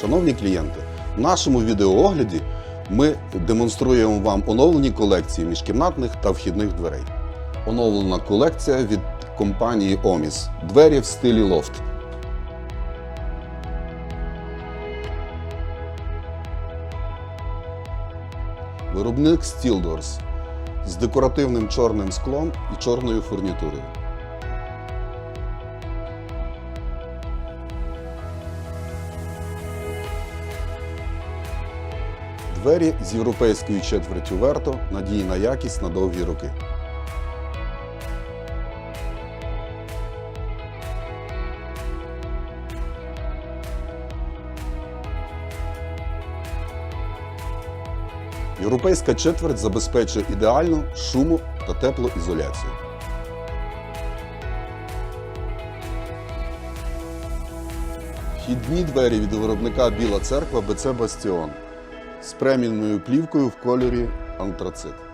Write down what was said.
Шановні клієнти, в нашому відеоогляді ми демонструємо вам оновлені колекції міжкімнатних та вхідних дверей. Оновлена колекція від компанії Omis. Двері в стилі лофт. Виробник Doors з декоративним чорним склом і чорною фурнітурою. Двері з європейською четвертю Верто, надійна якість на довгі роки. Європейська четверть забезпечує ідеальну шуму та теплоізоляцію. Вхідні двері від виробника Біла церква БЦ Бастіон з преміальною плівкою в кольорі антрацит.